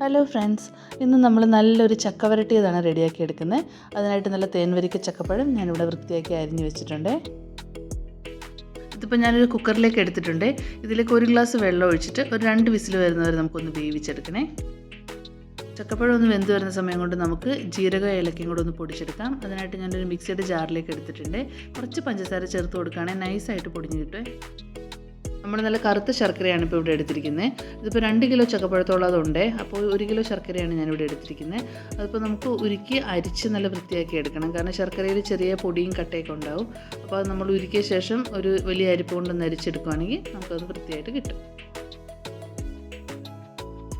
Hello friends ഇന്ന് നമ്മൾ നല്ലൊരു ചക്ക വരട്ടിയതാണ് റെഡിയാക്കി എടുക്കുന്നത്. അതിനായിട്ട് നല്ല തേൻവരിക്ക ചക്കപ്പഴം ഞാനിവിടെ വൃത്തിയാക്കി അരിഞ്ഞ് വെച്ചിട്ടുണ്ട്. ഇതിപ്പോൾ ഞാനൊരു കുക്കറിലേക്ക് എടുത്തിട്ടുണ്ട്. ഇതിലേക്ക് ഒരു ഗ്ലാസ് വെള്ളം ഒഴിച്ചിട്ട് ഒരു രണ്ട് വിസിൽ വരുന്നവരെ നമുക്കൊന്ന് വേവിച്ചെടുക്കണേ. ചക്കപ്പഴം ഒന്ന് വെന്ത് വരുന്ന സമയം കൊണ്ട് നമുക്ക് ജീരക ഏലക്കയും കൂടെ ഒന്ന് പൊടിച്ചെടുക്കാം. അതിനായിട്ട് ഞാനൊരു മിക്സിയുടെ ജാറിലേക്ക് എടുത്തിട്ടുണ്ട്. കുറച്ച് പഞ്ചസാര ചേർത്ത് കൊടുക്കുകയാണെങ്കിൽ നൈസായിട്ട് പൊടിഞ്ഞ് കിട്ടുമേ നമ്മൾ നല്ല കറുത്ത ശർക്കരയാണ് ഇപ്പോൾ ഇവിടെ എടുത്തിരിക്കുന്നത്. ഇതിപ്പോൾ രണ്ട് കിലോ ചക്കപ്പഴത്തോളം അതുണ്ട്. അപ്പോൾ ഒരു കിലോ ശർക്കരയാണ് ഞാനിവിടെ എടുത്തിരിക്കുന്നത്. അതിപ്പോൾ നമുക്ക് ഉരുക്കി അരിച്ച് നല്ല വൃത്തിയാക്കി എടുക്കണം. കാരണം ശർക്കരയിൽ ചെറിയ പൊടിയും കട്ടയൊക്കെ ഉണ്ടാവും. അപ്പോൾ അത് നമ്മൾ ഉരുക്കിയ ശേഷം ഒരു വലിയ അരിപ്പ് കൊണ്ടൊന്ന് അരിച്ചെടുക്കുകയാണെങ്കിൽ നമുക്കത് വൃത്തിയായിട്ട് കിട്ടും.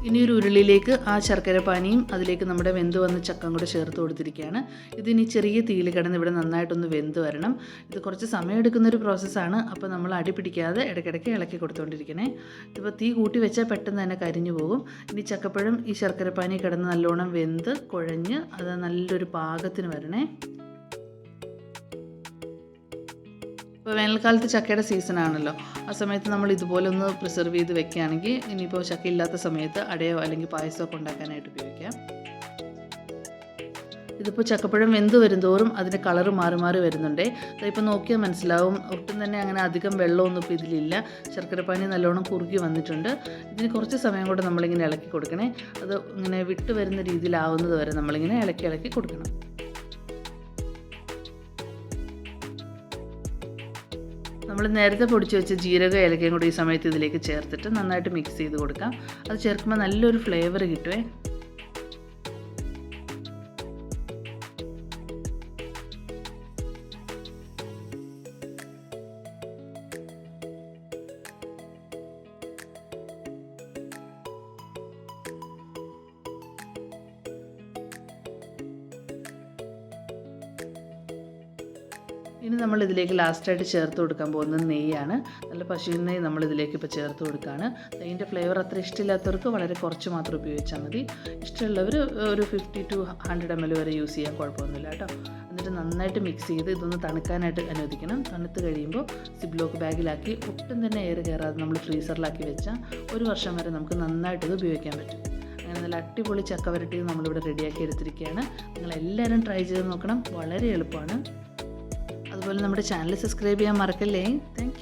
ഇനി ഒരു ഉരുളിയിലേക്ക് ആ ശർക്കര പാനിയും അതിലേക്ക് നമ്മുടെ വെന്ത് വന്ന ചക്കം കൂടെ ചേർത്ത് കൊടുത്തിരിക്കുകയാണ്. ഇതിനി ചെറിയ തീയിൽ കിടന്ന് ഇവിടെ നന്നായിട്ടൊന്ന് വെന്ത് വരണം. ഇത് കുറച്ച് സമയം എടുക്കുന്ന ഒരു പ്രോസസ്സാണ്. അപ്പോൾ നമ്മൾ അടിപിടിക്കാതെ ഇടയ്ക്കിടയ്ക്ക് ഇളക്കി കൊടുത്തുകൊണ്ടിരിക്കണേ ഇതിപ്പോൾ തീ കൂട്ടി വെച്ചാൽ പെട്ടെന്ന് തന്നെ കരിഞ്ഞു പോകും. ഇനി ചക്കപ്പഴം ഈ ശർക്കരപ്പാനി കിടന്ന് നല്ലോണം വെന്ത് കുഴഞ്ഞ് അത് നല്ലൊരു പാകത്തിന് വരണേ. ഇപ്പോൾ വേനൽക്കാലത്ത് ചക്കയുടെ സീസൺ ആണല്ലോ. ആ സമയത്ത് നമ്മൾ ഇതുപോലെ ഒന്ന് പ്രിസർവ് ചെയ്ത് വെക്കുകയാണെങ്കിൽ ഇനിയിപ്പോൾ ചക്ക ഇല്ലാത്ത സമയത്ത് അടയോ അല്ലെങ്കിൽ പായസമൊക്കെ ഉണ്ടാക്കാനായിട്ട് ഉപയോഗിക്കാം. ഇതിപ്പോൾ ചക്കപ്പഴം വെന്ത് വരുന്തോറും അതിന്റെ കളറ് മാറി മാറി വരുന്നുണ്ടേ. അതിപ്പോൾ നോക്കിയാൽ മനസ്സിലാവും. ഒട്ടും തന്നെ അങ്ങനെ അധികം വെള്ളമൊന്നും ഇപ്പോൾ ഇതിലില്ല. ശർക്കരപ്പാനി നല്ലോണം കുറുകി വന്നിട്ടുണ്ട്. ഇതിന് കുറച്ച് സമയം കൂടെ നമ്മളിങ്ങനെ ഇളക്കി കൊടുക്കണേ. അത് ഇങ്ങനെ വിട്ട് വരുന്ന രീതിയിലാവുന്നത് വരെ നമ്മളിങ്ങനെ ഇളക്കി ഇളക്കി കൊടുക്കണം. നമ്മൾ നേരത്തെ പൊടിച്ച് വെച്ച ജീരക ഏലക്കയും കൂടി ഈ സമയത്ത് ഇതിലേക്ക് ചേർത്തിട്ട് നന്നായിട്ട് മിക്സ് ചെയ്ത് കൊടുക്കാം. അത് ചേർക്കുമ്പോൾ നല്ലൊരു ഫ്ലേവർ കിട്ടുമേ ഇനി നമ്മൾ ഇതിലേക്ക് ലാസ്റ്റായിട്ട് ചേർത്ത് കൊടുക്കാൻ പോകുന്നത് നെയ്യാണ്. നല്ല പശുവിൻ നെയ്യ് നമ്മൾ ഇതിലേക്ക് ഇപ്പോൾ ചേർത്ത് കൊടുക്കുകയാണ് നെയ്യിന്റെ ഫ്ലേവർ അത്ര ഇഷ്ടമില്ലാത്തവർക്ക് വളരെ കുറച്ച് മാത്രം ഉപയോഗിച്ചാൽ മതി. ഇഷ്ടമുള്ളവർ ഒരു fifty to hundred M L വരെ യൂസ് ചെയ്യാൻ കുഴപ്പമൊന്നുമില്ല കേട്ടോ. എന്നിട്ട് നന്നായിട്ട് മിക്സ് ചെയ്ത് ഇതൊന്ന് തണുക്കാനായിട്ട് അനുവദിക്കണം. തണുത്ത് കഴിയുമ്പോൾ സിബ്ലോക്ക് ബാഗിലാക്കി ഒട്ടും തന്നെ എയർ കയറാതെ നമ്മൾ ഫ്രീസറിലാക്കി വെച്ചാൽ ഒരു വർഷം വരെ നമുക്ക് നന്നായിട്ട് ഇത് ഉപയോഗിക്കാൻ പറ്റും. അങ്ങനെ നല്ല അടിപൊളി ചക്ക വരട്ടി നമ്മളിവിടെ റെഡിയാക്കി എടുത്തിരിക്കുകയാണ്. നിങ്ങളെല്ലാവരും ട്രൈ ചെയ്ത് നോക്കണം. വളരെ എളുപ്പമാണ്. അതുപോലെ നമ്മുടെ ചാനൽ സബ്സ്ക്രൈബ് ചെയ്യാൻ മറക്കല്ലേ? താങ്ക്